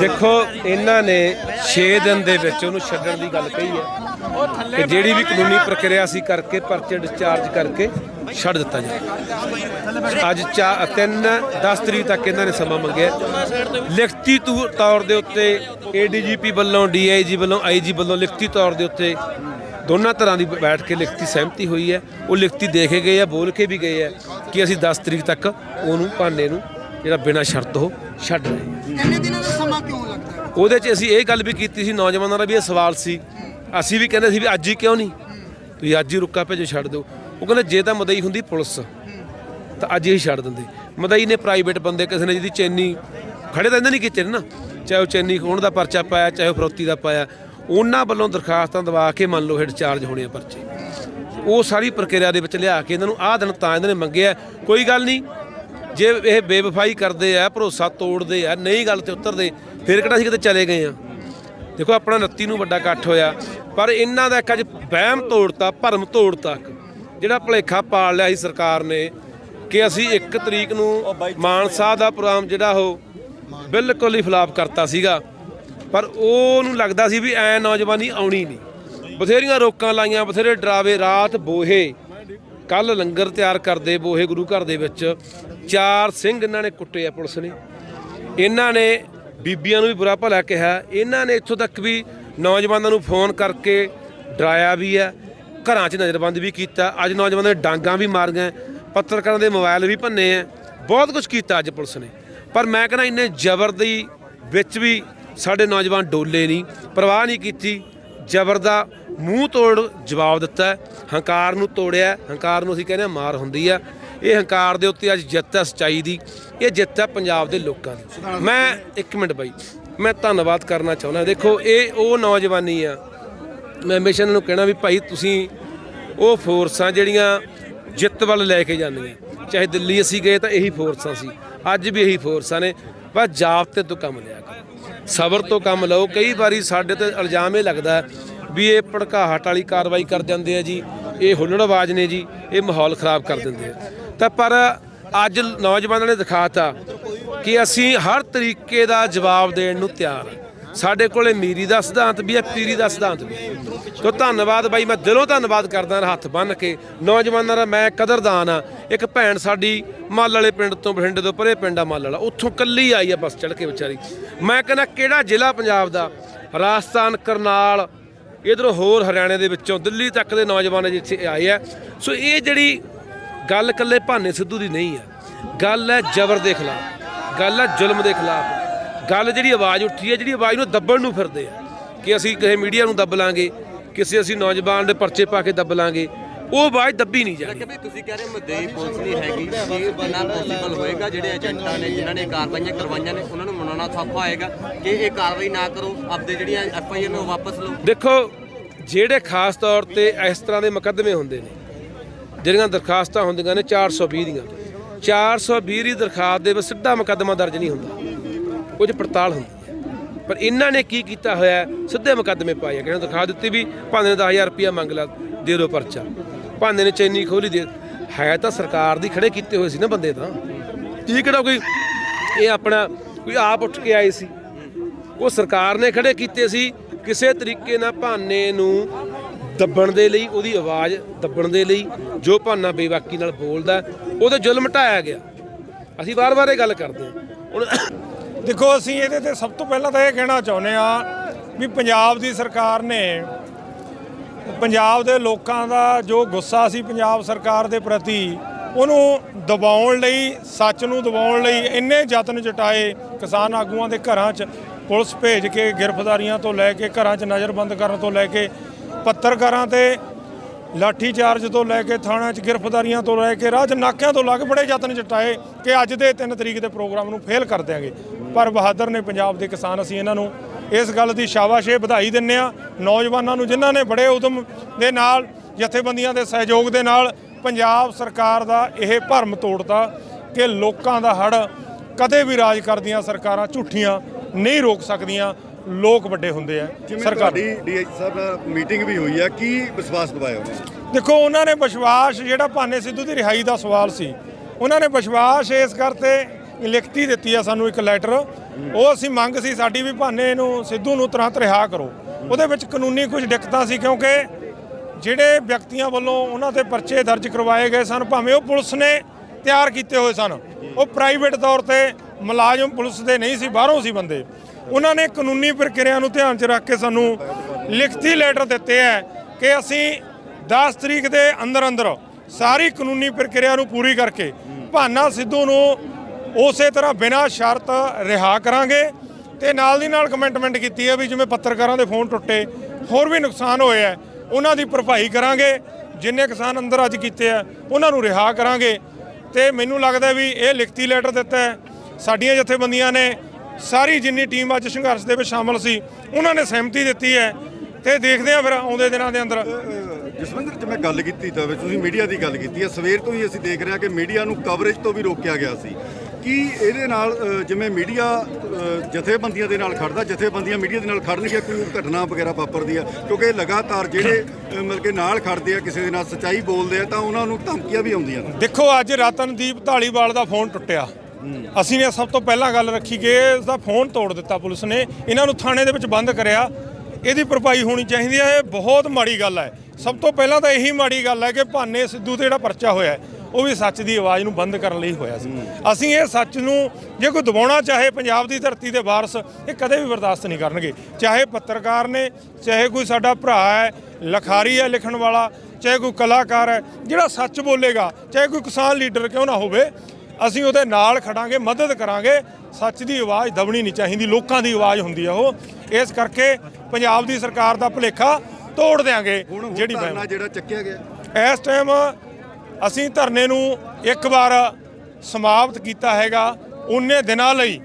ਦੇਖੋ, ਇਹਨਾਂ ਨੇ 6 ਦਿਨ ਦੇ ਵਿੱਚ ਉਹਨੂੰ ਛੱਡਣ ਦੀ ਗੱਲ ਕਹੀ ਹੈ ਕਿ ਜਿਹੜੀ ਵੀ ਕਾਨੂੰਨੀ ਪ੍ਰਕਿਰਿਆ ਸੀ ਕਰਕੇ ਪਰਚੇ ਡਿਸਚਾਰਜ ਕਰਕੇ ਛੱਡ ਦਿੱਤਾ ਜਾਏ। ਅੱਜ 3 10 ਤਰੀਕ ਤੱਕ ਇਹਨਾਂ ਨੇ ਸਮਾਂ ਮੰਗਿਆ। ਲਿਖਤੀ ਤੌ- ਤੌਰ ਦੇ ਉੱਤੇ ਏਡੀਜੀਪੀ ਵੱਲੋਂ ਡੀਆਈਜੀ ਵੱਲੋਂ ਆਈਜੀ ਵੱਲੋਂ ਲਿਖਤੀ ਤੌਰ ਦੇ ਉੱਤੇ ਦੋਨਾਂ ਤਰ੍ਹਾਂ ਦੀ ਬੈਠ ਕੇ ਲਿਖਤੀ ਸਹਿਮਤੀ ਹੋਈ ਹੈ। ਉਹ ਲਿਖਤੀ ਦੇ ਕੇ ਗਏ ਆ, ਬੋਲ ਕੇ ਵੀ ਗਏ ਆ ਕਿ ਅਸੀਂ 10 ਤਰੀਕ ਤੱਕ ਉਹਨੂੰ, ਭਾਨੇ ਨੂੰ ਜਿਹੜਾ ਬਿਨਾਂ ਸ਼ਰਤ ਉਹ ਛੱਡ ਰਹੇ ਇੰਨੇ ਦਿਨਾਂ ਦਾ ਸਮਾਂ ਕਿਉਂ ਲੱਗਦਾ ਹੈ? ਉਹਦੇ 'ਚ ਅਸੀਂ ਇਹ ਗੱਲ ਵੀ ਕੀਤੀ ਸੀ, ਨੌਜਵਾਨਾਂ ਦਾ ਵੀ ਇਹ ਸਵਾਲ ਸੀ। ਅਸੀਂ ਵੀ ਕਹਿੰਦੇ ਸੀ ਵੀ ਅੱਜ ਹੀ ਕਿਉਂ ਨਹੀਂ? ਤੁਸੀਂ ਅੱਜ ਹੀ ਰੁੱਕਾ ਭੇਜੋ, ਛੱਡ ਦਿਓ। ਉਹ ਕਹਿੰਦੇ ਜੇ ਤਾਂ ਮਦਈ ਹੁੰਦੀ ਪੁਲਿਸ, ਤਾਂ ਅੱਜ ਹੀ ਛੱਡ ਦਿੰਦੇ। ਮਦਈ ਨੇ ਪ੍ਰਾਈਵੇਟ ਬੰਦੇ, ਕਿਸੇ ਨੇ ਜਿਹਦੀ ਚੈਨੀ, ਖੜੇ ਤਾਂ ਇਹਨਾਂ ਨਹੀਂ ਕੀਤੇ ਨੇ। ਨਾ ਚਾਹੇ ਉਹ ਚੈਨੀ ਖੋਣ ਦਾ ਪਰਚਾ ਪਾਇਆ, ਚਾਹੇ ਉਹ ਫਰੋਤੀ ਦਾ ਪਾਇਆ। ਉਹਨਾਂ ਵੱਲੋਂ ਦਰਖਾਸਤਾਂ ਦਵਾ ਕੇ ਮੰਨ ਲਓ ਹੈਡ ਚਾਰਜ ਹੋਣੇ ਆ ਪਰਚੇ। ਉਹ ਸਾਰੀ ਪ੍ਰਕਿਰਿਆ ਦੇ ਵਿੱਚ ਲਿਆ ਕੇ ਇਹਨਾਂ ਨੂੰ ਆਹ ਦਿਨ ਤਾਂ ਇਹਨਾਂ ਨੇ ਮੰਗਿਆ। ਕੋਈ ਗੱਲ ਨਹੀਂ ਜੇ ਇਹ ਬੇਵਫਾਈ ਕਰਦੇ ਆ ਭਰੋਸਾ ਤੋੜਦੇ ਆ ਨਹੀਂ ਗੱਲ ਤੇ ਉਤਰਦੇ ਫਿਰ ਕਿਹੜਾ ਸੀ ਕਿਤੇ ਚਲੇ ਗਏ ਆ? ਦੇਖੋ ਆਪਣਾ 29 ਨੂੰ ਵੱਡਾ ਇਕੱਠ ਹੋਇਆ ਪਰ ਇਹਨਾਂ ਦਾ ਇੱਕ ਅੱਜ ਵਹਿਮ ਤੋੜਤਾ ਭਰਮ ਤੋੜਤਾ ਜਿਹੜਾ ਭਲੇਖਾ ਪਾਲ ਲਿਆ ਸੀ ਸਰਕਾਰ ਨੇ ਕਿ ਅਸੀਂ 1 ਤਰੀਕ ਨੂੰ ਮਾਨ ਸਾਹਿਬ ਦਾ ਪ੍ਰੋਗਰਾਮ ਜਿਹੜਾ ਉਹ ਬਿਲਕੁਲ ਹੀ ਫਲਾਪ ਕਰਤਾ ਸੀਗਾ। ਪਰ ਉਹਨੂੰ ਲੱਗਦਾ ਸੀ ਵੀ ਐ ਨੌਜਵਾਨੀ ਆਉਣੀ ਨਹੀਂ। ਬਥੇਰੀਆਂ ਰੋਕਾਂ ਲਾਈਆਂ ਬਥੇਰੇ ਡਰਾਵੇ ਰਾਤ ਬੋਹੇ। ਕੱਲ ਲੰਗਰ ਤਿਆਰ ਕਰਦੇ ਬੋਹੇ ਗੁਰੂ ਘਰ ਦੇ ਵਿੱਚ ਚਾਰ ਸਿੰਘ ਇਹਨਾਂ ਨੇ ਕੁੱਟੇ ਆ ਪੁਲਿਸ ਨੇ। ਇਹਨਾਂ ਨੇ ਬੀਬੀਆਂ ਨੂੰ ਵੀ ਬੁਰਾ ਭਲਾ ਕਿਹਾ। ਇਹਨਾਂ ਨੇ ਇੱਥੋਂ ਤੱਕ ਵੀ ਨੌਜਵਾਨਾਂ ਨੂੰ ਫੋਨ ਕਰਕੇ ਡਰਾਇਆ ਵੀ ਹੈ ਘਰਾਂ 'ਚ ਨਜ਼ਰਬੰਦ ਵੀ ਕੀਤਾ। ਅੱਜ ਨੌਜਵਾਨਾਂ ਦੇ ਡਾਂਗਾਂ ਵੀ ਮਾਰੀਆਂ ਪੱਤਰਕਾਰਾਂ ਦੇ ਮੋਬਾਈਲ ਵੀ ਭੰਨੇ ਆ। ਬਹੁਤ ਕੁਝ ਕੀਤਾ ਅੱਜ ਪੁਲਿਸ ਨੇ। ਪਰ ਮੈਂ ਕਹਿੰਦਾ ਇੰਨੇ ਜ਼ਬਰ ਦੀ ਵਿੱਚ ਵੀ ਸਾਡੇ ਨੌਜਵਾਨ ਡੋਲੇ ਨਹੀਂ, ਪਰਵਾਹ ਨਹੀਂ ਕੀਤੀ। ਜ਼ਬਰ ਦਾ ਮੂੰਹ ਤੋੜ ਜਵਾਬ ਦਿੱਤਾ ਹੰਕਾਰ ਨੂੰ ਤੋੜਿਆ ਹੰਕਾਰ ਨੂੰ ਅਸੀਂ ਕਹਿੰਦੇ ਹਾਂ ਮਾਰ ਹੁੰਦੀ ਆ ਇਹ ਹੰਕਾਰ ਦੇ ਉੱਤੇ ਅੱਜ ਜਿੱਤ ਹੈ ਸਚਾਈ ਦੀ। ਇਹ ਜਿੱਤ ਹੈ ਪੰਜਾਬ ਦੇ ਲੋਕਾਂ ਦੀ। ਮੈਂ ਇੱਕ ਮਿੰਟ ਬਾਈ, ਮੈਂ ਧੰਨਵਾਦ ਕਰਨਾ ਚਾਹੁੰਦਾ। ਦੇਖੋ, ਇਹ ਉਹ ਨੌਜਵਾਨੀ ਆ। ਮੈਂ ਹਮੇਸ਼ਾ ਇਹਨਾਂ ਨੂੰ ਕਹਿਣਾ ਵੀ ਭਾਈ ਤੁਸੀਂ ਉਹ ਫੋਰਸਾਂ ਜਿਹੜੀਆਂ ਜਿੱਤ ਵੱਲ ਲੈ ਕੇ ਜਾਂਦੀਆਂ। ਚਾਹੇ ਦਿੱਲੀ ਅਸੀਂ ਗਏ ਤਾਂ ਇਹੀ ਫੋਰਸਾਂ ਸੀ। ਅੱਜ ਵੀ ਇਹੀ ਫੋਰਸਾਂ ਨੇ। ਬਸ ਜਾਬਤੇ ਤੋਂ ਕੰਮ ਲਿਆ ਕਰੋ। ਸਬਰ ਤੋਂ ਕੰਮ ਲਓ। ਕਈ ਵਾਰੀ ਸਾਡੇ ਤੇ ਇਲਜ਼ਾਮ ਇਹ ਲੱਗਦਾ ਵੀ ਇਹ ਭੜਕਾਹਟ ਵਾਲੀ ਕਾਰਵਾਈ ਕਰ ਜਾਂਦੇ ਆ ਜੀ, ਇਹ ਹੁੱਲੜਬਾਜ਼ ਨੇ ਜੀ, ਇਹ ਮਾਹੌਲ ਖਰਾਬ ਕਰ ਦਿੰਦੇ ਆ। ਤਾਂ ਪਰ ਅੱਜ ਨੌਜਵਾਨਾਂ ਨੇ ਦਿਖਾਤਾ ਕਿ ਅਸੀਂ ਹਰ ਤਰੀਕੇ ਦਾ ਜਵਾਬ ਦੇਣ ਨੂੰ ਤਿਆਰ ਹਾਂ। ਸਾਡੇ ਕੋਲੇ ਮੀਰੀ ਦਾ ਸਿਧਾਂਤ ਵੀ ਹੈ, ਪੀਰੀ ਦਾ ਸਿਧਾਂਤ ਵੀ ਤੋ ਧੰਨਵਾਦ ਬਾਈ, ਮੈਂ ਦਿਲੋਂ ਧੰਨਵਾਦ ਕਰਦਾ ਹੱਥ ਬੰਨ ਕੇ। ਨੌਜਵਾਨਾਂ ਦਾ ਮੈਂ ਕਦਰਦਾਨ ਆ ਇੱਕ ਭੈਣ ਸਾਡੀ ਮਾਲ ਵਾਲੇ ਪਿੰਡ ਤੋਂ ਬਠਿੰਡੇ ਤੋਂ ਪਰੇ ਪਿੰਡ ਆ ਮਾਲ ਵਾਲਾ। ਉੱਥੋਂ ਕੱਲੀ ਆਈ ਆ ਬੱਸ ਚੜ੍ਹ ਕੇ ਵਿਚਾਰੀ। ਮੈਂ ਕਹਿੰਦਾ, ਕਿਹੜਾ ਜ਼ਿਲ੍ਹਾ ਪੰਜਾਬ ਦਾ? ਰਾਜਸਥਾਨ, ਕਰਨਾਲ ਇਧਰੋਂ ਹੋਰ ਹਰਿਆਣੇ ਦੇ ਵਿੱਚੋਂ ਦਿੱਲੀ ਤੱਕ ਦੇ ਨੌਜਵਾਨ ਜਿੱਥੇ ਆਏ ਆ। ਸੋ ਇਹ ਜਿਹੜੀ ਗੱਲ ਇਕੱਲੇ ਭਾਨੇ ਸਿੱਧੂ ਦੀ ਨਹੀਂ ਹੈ ਗੱਲ ਹੈ ਜ਼ਬਰ ਦੇ ਖਿਲਾਫ, ਗੱਲ ਹੈ ਜ਼ੁਲਮ ਦੇ ਖਿਲਾਫ। ਗੱਲ ਜਿਹੜੀ ਆਵਾਜ਼ ਉੱਠੀ ਹੈ, ਜਿਹੜੀ ਆਵਾਜ਼ ਨੂੰ ਦੱਬਣ ਨੂੰ ਫਿਰਦੇ ਆ। ਕਿ ਅਸੀਂ ਕਿਸੇ ਮੀਡੀਆ ਨੂੰ ਦੱਬ ਲਾਂਗੇ ਕਿਸੇ ਅਸੀਂ ਨੌਜਵਾਨ ਦੇ ਪਰਚੇ ਪਾ ਕੇ ਦੱਬ ਲਾਂਗੇ, ਉਹ ਆਵਾਜ਼ ਦੱਬੀ ਨਹੀਂ ਜਾਣੀ। ਕਿ ਤੁਸੀਂ ਕਹਿ ਰਹੇ ਹੋ ਮਦਈ ਪੁਲਿਸ ਨਹੀਂ ਹੈਗੀ ਕਿ ਬਿਨਾਂ ਪੋਸੀਬਲ ਹੋਏਗਾ, ਜਿਹੜੇ ਏਜੰਟਾਂ ਨੇ, ਜਿਨ੍ਹਾਂ ਨੇ ਕਾਰਵਾਈਆਂ ਕਰਵਾਈਆਂ ਨੇ, ਉਹਨਾਂ ਨੂੰ ਮਨਾਉਣਾ ਸੌਖਾ ਹੋਏਗਾ ਕਿ ਇਹ ਕਾਰਵਾਈ ਨਾ ਕਰੋ, ਆਪਦੇ ਜਿਹੜੀਆਂ ਐਫ ਆਈ ਆਰ ਨੂੰ ਵਾਪਸ ਲਓ। ਦੇਖੋ, ਜਿਹੜੇ ਖਾਸ ਤੌਰ ਤੇ ਇਸ ਤਰ੍ਹਾਂ ਦੇ ਮੁਕੱਦਮੇ ਹੁੰਦੇ ਨੇ, ਜਿਹੜੀਆਂ ਦਰਖਾਸਤਾਂ ਹੁੰਦੀਆਂ ਨੇ 420 ਦੀਆਂ 420 ਦੀ ਦਰਖਾਸਤ ਦੇ ਵਿੱਚ ਸਿੱਧਾ ਮੁਕੱਦਮਾ ਦਰਜ ਨਹੀਂ ਹੁੰਦਾ। ਉਹ ਪੜਤਾਲ ਹੁੰਦੀ ਹੈ। ਪਰ ਇਹਨਾਂ ਨੇ ਕੀ ਕੀਤਾ ਹੋਇਆ ਸਿੱਧੇ ਮੁਕੱਦਮੇ ਪਾਏ ਆ। ਕਿਹਨਾਂ ਦਰਖਾਸਤ ਦਿੱਤੀ ਵੀ ਭਾਂਦੇ ਨੇ 10000 ਰੁਪਇਆ ਮੰਗ ਲਾ, ਦੇ ਦਿਓ ਪਰਚਾ। ਭਾਂਦੇ ਨੇ ਚੈਨੀ ਖੋਲੀ ਦੇ, ਹੈ ਤਾਂ ਸਰਕਾਰ ਦੀ ਖੜੇ ਕੀਤੇ ਹੋਏ ਸੀ ਨਾ ਬੰਦੇ ਤਾਂ। ਇਹ ਕਿਹੜਾ ਕੋਈ, ਇਹ ਆਪਣਾ ਕੋਈ ਆਪ ਉੱਠ ਕੇ ਆਏ ਸੀ। ਉਹ ਸਰਕਾਰ ਨੇ ਖੜੇ ਕੀਤੇ ਸੀ, ਕਿਸੇ ਤਰੀਕੇ ਨਾਲ ਭਾਨੇ ਨੂੰ ਦੱਬਣ ਦੇ ਲਈ, ਉਹਦੀ ਆਵਾਜ਼ ਦੱਬਣ ਦੇ ਲਈ, ਜੋ ਭਾਨਾ ਬੇਵਾਕੀ ਨਾਲ ਬੋਲਦਾ, ਉਹਦੇ ਜ਼ੁਲਮ ਢਾਇਆ ਗਿਆ। ਅਸੀਂ ਵਾਰ-ਵਾਰ ਇਹ ਗੱਲ ਕਰਦੇ ਹਾਂ। ਹੁਣ ਦੇਖੋ, ਅਸੀਂ ਇਹਦੇ ਤੇ ਸਭ ਤੋਂ ਪਹਿਲਾਂ ਤਾਂ ਇਹ ਕਹਿਣਾ ਚਾਹੁੰਦੇ ਆ ਵੀ ਪੰਜਾਬ ਦੀ ਸਰਕਾਰ ਨੇ ਪੰਜਾਬ ਦੇ ਲੋਕਾਂ ਦਾ ਜੋ ਗੁੱਸਾ ਸੀ ਪੰਜਾਬ ਸਰਕਾਰ ਦੇ ਪ੍ਰਤੀ ਉਹਨੂੰ ਦਬਾਉਣ ਲਈ, ਸੱਚ ਨੂੰ ਦਬਾਉਣ ਲਈ ਇੰਨੇ ਯਤਨ ਜਟਾਏ ਕਿਸਾਨ ਆਗੂਆਂ ਦੇ ਘਰਾਂ 'ਚ। ਪੁਲਿਸ ਭੇਜ ਕੇ ਗ੍ਰਿਫਤਾਰੀਆਂ ਤੋਂ ਲੈ ਕੇ ਘਰਾਂ 'ਚ ਨਜ਼ਰਬੰਦ ਕਰਨ ਤੋਂ ਲੈ ਕੇ ਪੱਤਰਕਾਰਾਂ ਤੇ ਲਾਠੀ ਚਾਰਜ ਤੋਂ ਲੈ ਕੇ ਥਾਣਿਆਂ 'ਚ ਗ੍ਰਿਫਤਾਰੀਆਂ ਤੋਂ ਲੈ ਕੇ ਰਾਜ ਨਾਕਿਆਂ ਤੋਂ ਲੱਗ ਬੜੇ ਯਤਨ ਜਟਾਏ ਕਿ ਅੱਜ ਦੇ 3 ਤਰੀਕ ਦੇ ਪ੍ਰੋਗਰਾਮ ਨੂੰ ਫੇਲ ਕਰ ਦਿਆਂਗੇ। ਪਰ ਬਹਾਦਰ ਨੇ ਪੰਜਾਬ ਦੇ ਕਿਸਾਨ ਅਸੀਂ ਇਹਨਾਂ ਨੂੰ ਇਸ ਗੱਲ ਦੀ ਸ਼ਾਬਾਸ਼ ਵਧਾਈ ਦਿੰਨੇ ਆ। ਨੌਜਵਾਨਾਂ ਨੂੰ ਜਿਨ੍ਹਾਂ ਨੇ ਬੜੇ ਉਦਮ ਦੇ ਨਾਲ, ਜਥੇਬੰਦੀਆਂ ਦੇ ਸਹਿਯੋਗ ਦੇ ਨਾਲ ਪੰਜਾਬ ਸਰਕਾਰ ਦਾ ਇਹ ਭਰਮ ਤੋੜਤਾ ਕਿ ਲੋਕਾਂ ਦਾ ਹੜ ਕਦੇ ਵੀ ਰਾਜ ਕਰਦੀਆਂ ਸਰਕਾਰਾਂ ਝੂਠੀਆਂ ਨਹੀਂ ਰੋਕ ਸਕਦੀਆਂ ਲੋਕ ਵੱਡੇ ਹੁੰਦੇ ਆ। ਸਰਕਾਰ ਤੁਹਾਡੀ ਡੀਆਈਜੀ ਸਾਹਿਬ ਨਾਲ ਮੀਟਿੰਗ ਵੀ ਹੋਈ ਆ ਕੀ ਵਿਸ਼ਵਾਸ ਦਿਵਾਇਆ ਉਹਨੇ ਦੇਖੋ ਉਹਨਾਂ ਨੇ ਵਿਸ਼ਵਾਸ ਜਿਹੜਾ ਭਾਨੇ ਸਿੱਧੂ ਦੀ ਰਿਹਾਈ ਦਾ ਸਵਾਲ ਸੀ ਉਹਨਾਂ ਨੇ ਵਿਸ਼ਵਾਸ ਇਸ ਕਰਤੇ ਲਿਖਤੀ ਦਿੱਤੀ ਆ ਸਾਨੂੰ ਇੱਕ ਲੈਟਰ। ਉਹ ਅਸੀਂ ਮੰਗ ਸੀ ਸਾਡੀ ਵੀ ਭਾਨੇ ਨੂੰ ਸਿੱਧੂ ਨੂੰ ਤੁਰੰਤ ਰਿਹਾ ਕਰੋ। ਉਹਦੇ ਵਿੱਚ ਕਾਨੂੰਨੀ ਕੁਝ ਦਿੱਕਤਾਂ ਸੀ ਕਿਉਂਕਿ ਜਿਹੜੇ ਵਿਅਕਤੀਆਂ ਵੱਲੋਂ ਉਹਨਾਂ ਤੇ ਪਰਚੇ ਦਰਜ ਕਰਵਾਏ ਗਏ ਸਨ, ਭਾਵੇਂ ਉਹ ਪੁਲਿਸ ਨੇ ਤਿਆਰ ਕੀਤੇ ਹੋਏ ਸਨ, ਉਹ ਪ੍ਰਾਈਵੇਟ ਤੌਰ ਤੇ ਮੁਲਾਜ਼ਮ ਪੁਲਿਸ ਦੇ ਨਹੀਂ ਸੀ, ਬਾਹਰੋਂ ਸੀ ਬੰਦੇ। ਉਹਨਾਂ ਨੇ ਕਾਨੂੰਨੀ ਪ੍ਰਕਿਰਿਆ ਨੂੰ ਧਿਆਨ 'ਚ ਰੱਖ ਕੇ ਸਾਨੂੰ ਲਿਖਤੀ ਲੈਟਰ ਦਿੱਤੇ ਹੈ ਕਿ ਅਸੀਂ 10 ਤਰੀਕ ਦੇ ਅੰਦਰ ਅੰਦਰ ਸਾਰੀ ਕਾਨੂੰਨੀ ਪ੍ਰਕਿਰਿਆ ਨੂੰ ਪੂਰੀ ਕਰਕੇ ਭਾਨਾ ਸਿੱਧੂ ਨੂੰ ਉਸੇ ਤਰ੍ਹਾਂ ਬਿਨਾਂ ਸ਼ਰਤ ਰਿਹਾ ਕਰਾਂਗੇ ਤੇ ਨਾਲ ਦੀ ਨਾਲ ਕਮੈਂਟਮੈਂਟ ਕੀਤੀ ਹੈ ਵੀ ਜਿਵੇਂ ਪੱਤਰਕਾਰਾਂ ਦੇ ਫੋਨ ਟੁੱਟੇ, ਹੋਰ ਵੀ ਨੁਕਸਾਨ ਹੋਏ ਆ ਉਹਨਾਂ ਦੀ ਭਰਪਾਈ ਕਰਾਂਗੇ, ਜਿੰਨੇ ਕਿਸਾਨ ਅੰਦਰ ਅੱਜ ਕੀਤੇ ਆ, ਉਹਨਾਂ ਨੂੰ ਰਿਹਾ ਕਰਾਂਗੇ। ਤੇ ਮੈਨੂੰ ਲੱਗਦਾ ਵੀ ਇਹ ਲਿਖਤੀ ਲੈਟਰ ਦਿੱਤਾ ਹੈ, ਸਾਡੀਆਂ ਜਥੇਬੰਦੀਆਂ ਨੇ, ਸਾਰੀ ਜਿੰਨੀ ਟੀਮ ਅੱਜ ਸੰਘਰਸ਼ ਦੇ ਵਿੱਚ ਸ਼ਾਮਲ ਸੀ, ਉਹਨਾਂ ਨੇ ਸਹਿਮਤੀ ਦਿੱਤੀ ਹੈ। ਤੇ ਦੇਖਦੇ ਆ ਫਿਰ ਆਉਂਦੇ ਦਿਨਾਂ ਦੇ ਅੰਦਰ। ਜਸਵਿੰਦਰ, ਜੇ ਮੈਂ ਗੱਲ ਕੀਤੀ ਤਾਂ ਤੁਸੀਂ ਮੀਡੀਆ ਦੀ ਗੱਲ ਕੀਤੀ ਹੈ, ਸਵੇਰ ਤੋਂ ਹੀ ਅਸੀਂ ਦੇਖ ਰਹੇ ਹਾਂ ਕਿ ਮੀਡੀਆ ਨੂੰ ਕਵਰੇਜ ਤੋਂ ਵੀ ਰੋਕਿਆ ਗਿਆ ਸੀ। ਕੀ ਇਹਦੇ ਨਾਲ ਜਿਵੇਂ ਮੀਡੀਆ ਜਥੇਬੰਦੀਆਂ ਦੇ ਨਾਲ ਖੜਦਾ ਜਥੇਬੰਦੀਆਂ ਮੀਡੀਆ ਦੇ ਨਾਲ ਖੜਨਗੀਆਂ ਕੋਈ ਘਟਨਾ ਵਗੈਰਾ ਵਾਪਰਦੀ ਆ? ਕਿਉਂਕਿ ਲਗਾਤਾਰ ਜਿਹੜੇ ਮਤਲਬ ਕਿ ਨਾਲ ਖੜਦੇ ਆ ਕਿਸੇ ਦੇ ਨਾਲ ਸੱਚਾਈ ਬੋਲਦੇ ਆ ਤਾਂ ਉਹਨਾਂ ਨੂੰ ਧਮਕੀਆਂ ਵੀ ਆਉਂਦੀਆਂ ਨੇ। ਦੇਖੋ ਅੱਜ ਰਤਨਦੀਪ ਢਾਲੀਵਾਲ ਦਾ ਫੋਨ ਟੁੱਟਿਆ। ਅਸੀਂ ਨੇ ਸਭ ਤੋਂ ਪਹਿਲਾਂ ਗੱਲ ਰੱਖੀ ਕਿ ਇਸ ਦਾ ਫੋਨ ਤੋੜ ਦਿੱਤਾ ਪੁਲਿਸ ਨੇ। ਇਹਨਾਂ ਨੂੰ ਥਾਣੇ ਦੇ ਵਿੱਚ ਬੰਦ ਕਰਿਆ। ਇਹਦੀ ਭਰਪਾਈ ਹੋਣੀ ਚਾਹੀਦੀ ਹੈ। ਇਹ ਬਹੁਤ ਮਾੜੀ ਗੱਲ ਹੈ। ਸਭ ਤੋਂ ਪਹਿਲਾਂ ਤਾਂ ਇਹੀ ਮਾੜੀ ਗੱਲ ਹੈ ਕਿ ਭਾਨੇ ਸਿੱਧੂ ਤੇ ਜਿਹੜਾ ਪਰਚਾ ਹੋਇਆ ਉਹ ਵੀ ਸੱਚ ਦੀ ਆਵਾਜ਼ ਨੂੰ ਬੰਦ ਕਰਨ ਲਈ ਹੋਇਆ ਸੀ। ਅਸੀਂ ਇਹ ਸੱਚ ਨੂੰ ਜੇ ਕੋਈ ਦਬਾਉਣਾ ਚਾਹੇ ਪੰਜਾਬ ਦੀ ਧਰਤੀ ਦੇ ਵਾਰਸ ਇਹ ਕਦੇ ਵੀ ਬਰਦਾਸ਼ਤ ਨਹੀਂ ਕਰਨਗੇ। ਚਾਹੇ ਪੱਤਰਕਾਰ ਨੇ ਚਾਹੇ ਕੋਈ ਸਾਡਾ ਭਰਾ ਹੈ ਲਖਾਰੀ ਹੈ ਲਿਖਣ ਵਾਲਾ ਚਾਹੇ ਕੋਈ ਕਲਾਕਾਰ ਹੈ ਜਿਹੜਾ ਸੱਚ ਬੋਲੇਗਾ ਚਾਹੇ ਕੋਈ ਕਿਸਾਨ ਲੀਡਰ ਕਿਉਂ ਨਾ ਹੋਵੇ ਅਸੀਂ ਉਹਦੇ ਨਾਲ ਖੜਾਂਗੇ ਮਦਦ ਕਰਾਂਗੇ। ਸੱਚ ਦੀ ਆਵਾਜ਼ ਦਬਣੀ ਨਹੀਂ ਚਾਹੀਦੀ ਲੋਕਾਂ ਦੀ ਆਵਾਜ਼ ਹੁੰਦੀ ਆ ਉਹ। ਇਸ ਕਰਕੇ ਪੰਜਾਬ ਦੀ ਸਰਕਾਰ ਦਾ ਭੁਲੇਖਾ ਤੋੜ ਹੁਣ ਜਿਹੜੀ ਜਿਹੜਾ ਚੱਕਿਆ ਗਿਆ। ਇਸ ਟਾਈਮ ਅਸੀਂ ਧਰਨੇ ਨੂੰ ਇੱਕ ਵਾਰ ਸਮਾਪਤ ਕੀਤਾ ਹੈਗਾ ਉਨੇ ਦਿਨਾਂ ਲਈ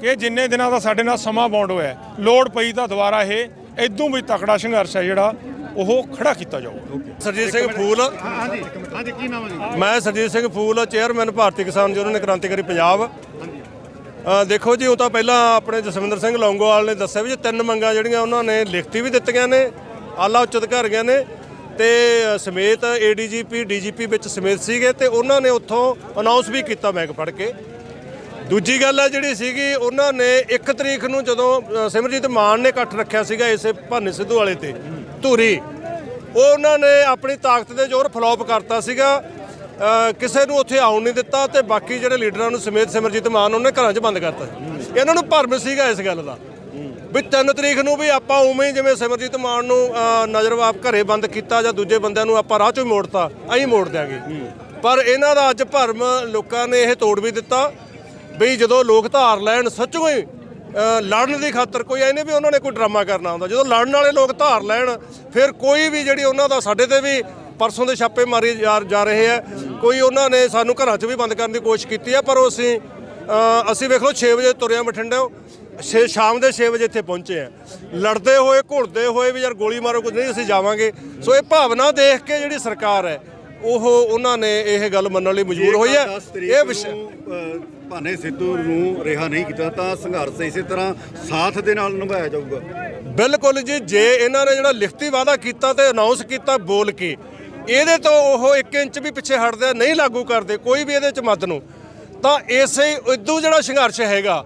ਕਿ ਜਿੰਨੇ ਦਿਨਾਂ ਦਾ ਸਾਡੇ ਨਾਲ ਸਮਾਂ ਬੌਂਡ ਹੋਇਆ। ਲੋੜ ਪਈ ਤਾਂ ਦੁਬਾਰਾ ਇਹ ਇਦੋਂ ਵੀ ਤਕੜਾ ਸੰਘਰਸ਼ ਹੈ ਜਿਹੜਾ ਉਹ ਖੜਾ ਕੀਤਾ ਜਾਊਗਾ। ਸਰਜੀਤ ਸਿੰਘ ਫੂਲ। ਹਾਂਜੀ ਹਾਂਜੀ ਕੀ ਨਾਮ ਹੈ ਜੀ? ਮੈਂ ਸਰਜੀਤ ਸਿੰਘ ਫੂਲ ਚੇਅਰਮੈਨ ਭਾਰਤੀ ਕਿਸਾਨ ਯੂਨੀਅਨ ਕ੍ਰਾਂਤੀਕਾਰੀ ਪੰਜਾਬ। ਅ, ਦੇਖੋ ਜੀ ਉਹ ਤਾਂ ਪਹਿਲਾਂ ਆਪਣੇ ਜਸਵਿੰਦਰ ਸਿੰਘ ਲੌਂਗੋਵਾਲ ਨੇ ਦੱਸਿਆ ਵੀ ਜੇ ਤਿੰਨ ਮੰਗਾਂ ਜਿਹੜੀਆਂ ਉਹਨਾਂ ਨੇ ਲਿਖਤੀ ਵੀ ਦਿੱਤੀਆਂ ਨੇ ਆਲਾ ਉੱਚ ਅਧਿਕਾਰੀਆਂ ਨੇ ਤੇ ਅ, ਸਮੇਤ ਏਡੀਜੀਪੀ ਡੀਜੀਪੀ ਵਿੱਚ ਸਮੇਤ ਸੀਗੇ ਤੇ ਉਹਨਾਂ ਨੇ ਉੱਥੋਂ ਅਨਾਉਂਸ ਵੀ ਕੀਤਾ ਮੈਗ ਫੜ ਕੇ। ਦੂਜੀ ਗੱਲ ਹੈ ਜਿਹੜੀ ਸੀਗੀ ਉਹਨਾਂ ਨੇ 1 ਤਰੀਕ ਨੂੰ ਜਦੋਂ ਸਿਮਰਜੀਤ ਮਾਨ ਨੇ ਇਕੱਠ ਰੱਖਿਆ ਸੀਗਾ ਇਸੇ ਭਾਨੇ ਸਿੱਧੂ ਵਾਲੇ ਤੇ ਧੂਰੀ ਉਹ ਉਹਨਾਂ ਨੇ ਆਪਣੀ ਤਾਕਤ ਦੇ ਜ਼ੋਰ ਫਲੋਪ ਕਰਤਾ ਸੀਗਾ। ਕਿਸੇ ਨੂੰ ਉੱਥੇ ਆਉਣ ਨਹੀਂ ਦਿੱਤਾ ਤੇ ਬਾਕੀ ਜਿਹੜੇ ਲੀਡਰਾਂ ਨੂੰ ਸਮੇਤ ਸਿਮਰਜੀਤ ਮਾਨ ਉਹਨੇ ਘਰਾਂ 'ਚ ਬੰਦ ਕਰਤਾ। ਇਹਨਾਂ ਨੂੰ ਭਰਮ ਸੀਗਾ ਇਸ ਗੱਲ ਦਾ। ਵੀ ਤਿੰਨ ਤਰੀਕ ਨੂੰ ਵੀ ਆਪਾਂ ਉਵੇਂ ਹੀ ਜਿਵੇਂ ਸਿਮਰਜੀਤ ਮਾਨ ਨੂੰ ਨਜ਼ਰਵਾਬ ਘਰੇ ਬੰਦ ਕੀਤਾ ਜਾਂ ਦੂਜੇ ਬੰਦਿਆਂ ਨੂੰ ਆਪਾਂ ਰਾਹ ਚੋਂ ਮੋੜਤਾ ਅਸੀਂ ਮੋੜ ਦਿਆਂਗੇ। ਪਰ ਇਹਨਾਂ ਦਾ ਅੱਜ ਭਰਮ ਲੋਕਾਂ ਨੇ ਇਹ ਤੋੜ ਵੀ ਦਿੱਤਾ ਵੀ ਜਦੋਂ ਲੋਕ ਧਾਰ ਲੈਣ ਸੱਚੋ ਹੀ ਲੜਨ ਦੀ ਖਾਤਰ ਕੋਈ ਐ ਨਹੀਂ ਵੀ ਉਹਨਾਂ ਨੇ ਕੋਈ ਡਰਾਮਾ ਕਰਨਾ ਹੁੰਦਾ। ਜਦੋਂ ਲੜਨ ਵਾਲੇ ਲੋਕ ਧਾਰ ਲੈਣ ਫਿਰ ਕੋਈ ਵੀ ਜਿਹੜੀ ਉਹਨਾਂ ਦਾ ਸਾਡੇ ਤੇ ਵੀ ਪਰਸੋਂ ਦੇ ਛਾਪੇ ਮਾਰੀ ਜਾ ਰਹੇ ਆ ਕੋਈ ਉਹਨਾਂ ਨੇ ਸਾਨੂੰ ਘਰਾਂ 'ਚ ਵੀ ਬੰਦ ਕਰਨ ਦੀ ਕੋਸ਼ਿਸ਼ ਕੀਤੀ ਆ ਪਰ ਉਹ ਅਸੀਂ ਅਸੀਂ ਵੇਖ ਲਓ 6 ਵਜੇ ਤੁਰਿਆ ਬਠਿੰਡੇ 6 ਸ਼ਾਮ ਦੇ 6 ਵਜੇ ਇੱਥੇ ਪਹੁੰਚੇ ਆ। ਲੜਦੇ ਹੋਏ ਘੁਲਦੇ ਹੋਏ ਵੀ ਯਾਰ ਗੋਲੀ ਮਾਰੋ ਕੁਝ ਨਹੀਂ ਅਸੀਂ ਜਾਵਾਂਗੇ। ਸੋ ਇਹ ਭਾਵਨਾ ਦੇਖ ਕੇ ਜਿਹੜੀ ਸਰਕਾਰ ਹੈ ਉਹ ਉਹਨਾਂ ਨੇ ਇਹ ਗੱਲ ਮੰਨਣ ਲਈ ਮਜਬੂਰ ਹੋਈ ਹੈ। ਇਹ ਵਿਸ਼ਾ ਭਾਨੇ ਸਿੱਧੂ ਨੂੰ ਰਿਹਾ ਨਹੀਂ ਕੀਤਾ ਤਾਂ ਸੰਘਰਸ਼ ਇਸੇ ਤਰ੍ਹਾਂ ਸਾਥ ਦੇ ਨਾਲ ਨਿਭਾਇਆ ਜਾਊਗਾ। ਬਿਲਕੁਲ ਜੀ ਜੇ ਇਹਨਾਂ ਨੇ ਜਿਹੜਾ ਲਿਖਤੀ ਵਾਅਦਾ ਕੀਤਾ ਤੇ ਅਨਾਉਂਸ ਕੀਤਾ ਬੋਲ ਕੇ ਇਹਦੇ ਤੋਂ ਉਹ 1 ਇੰਚ ਵੀ ਪਿੱਛੇ ਹਟਦੇ ਨਹੀਂ ਲਾਗੂ ਕਰਦੇ ਕੋਈ ਵੀ ਇਹਦੇ ਚ ਮਤ ਨੂੰ ਤਾਂ ਇਸੇ ਇਦੋਂ ਜਿਹੜਾ ਸੰਘਰਸ਼ ਹੈਗਾ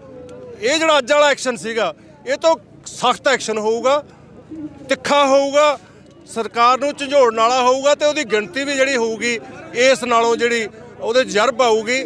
ਇਹ ਜਿਹੜਾ ਅੱਜ ਵਾਲਾ ਐਕਸ਼ਨ ਸੀਗਾ, ਇਹ ਤੋਂ ਸਖਤ ਐਕਸ਼ਨ ਹੋਊਗਾ, ਤਿੱਖਾ ਹੋਊਗਾ, ਸਰਕਾਰ ਨੂੰ ਝੰਜੋੜਨ ਵਾਲਾ ਹੋਊਗਾ ਤੇ ਉਹਦੀ ਗਿਣਤੀ ਵੀ ਜਿਹੜੀ ਹੋਊਗੀ, ਇਸ ਨਾਲੋਂ ਜਿਹੜੀ ਉਹਦੇ ਜਰਬ ਆਊਗੀ।